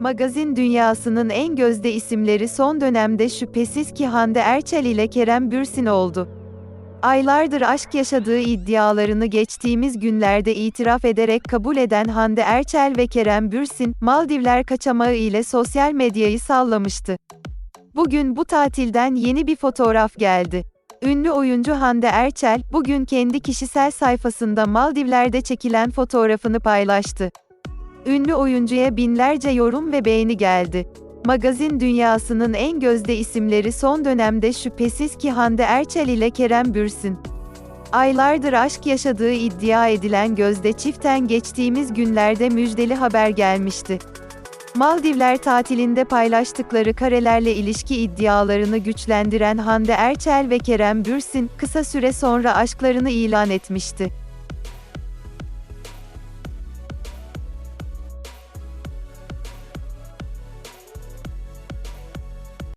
Magazin dünyasının en gözde isimleri son dönemde şüphesiz ki Hande Erçel ile Kerem Bürsin oldu. Aylardır aşk yaşadığı iddialarını geçtiğimiz günlerde itiraf ederek kabul eden Hande Erçel ve Kerem Bürsin, Maldivler kaçamağı ile sosyal medyayı sallamıştı. Bugün bu tatilden yeni bir fotoğraf geldi. Ünlü oyuncu Hande Erçel, bugün kendi kişisel sayfasında Maldivler'de çekilen fotoğrafını paylaştı. Ünlü oyuncuya binlerce yorum ve beğeni geldi. Magazin dünyasının en gözde isimleri son dönemde şüphesiz ki Hande Erçel ile Kerem Bürsin. Aylardır aşk yaşadığı iddia edilen gözde çiften geçtiğimiz günlerde müjdeli haber gelmişti. Maldivler tatilinde paylaştıkları karelerle ilişki iddialarını güçlendiren Hande Erçel ve Kerem Bürsin, kısa süre sonra aşklarını ilan etmişti.